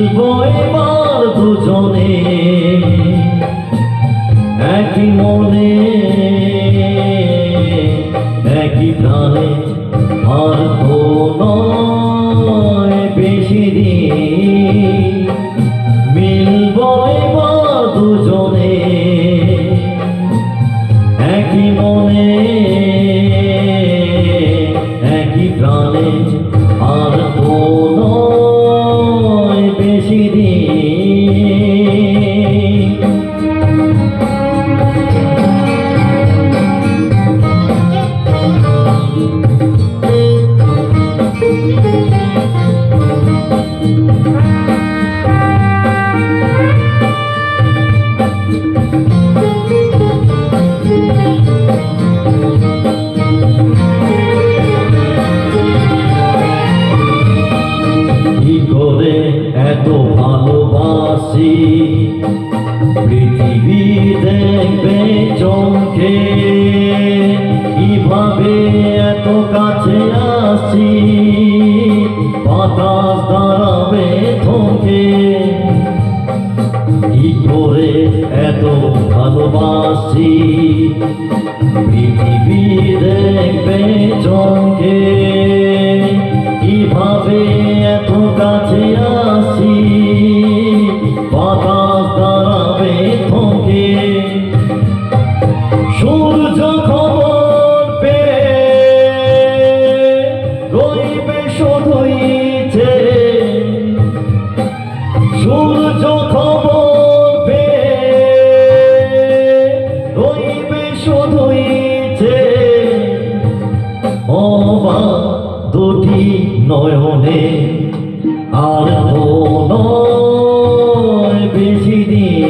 খেলব এবার দুজনে। একই মনে একই প্রাণে আর তো বেশি দিন। ভালোবাসি পৃথিবী দেখবে চমকে। কীভাবে এত কাছে আসি বাতাস দাঁড়াবে থমকে। কি করে এত ভালোবাসি? পৃথিবী দেখবে চমকে। বেশি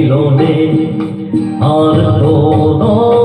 মিলনে আর তো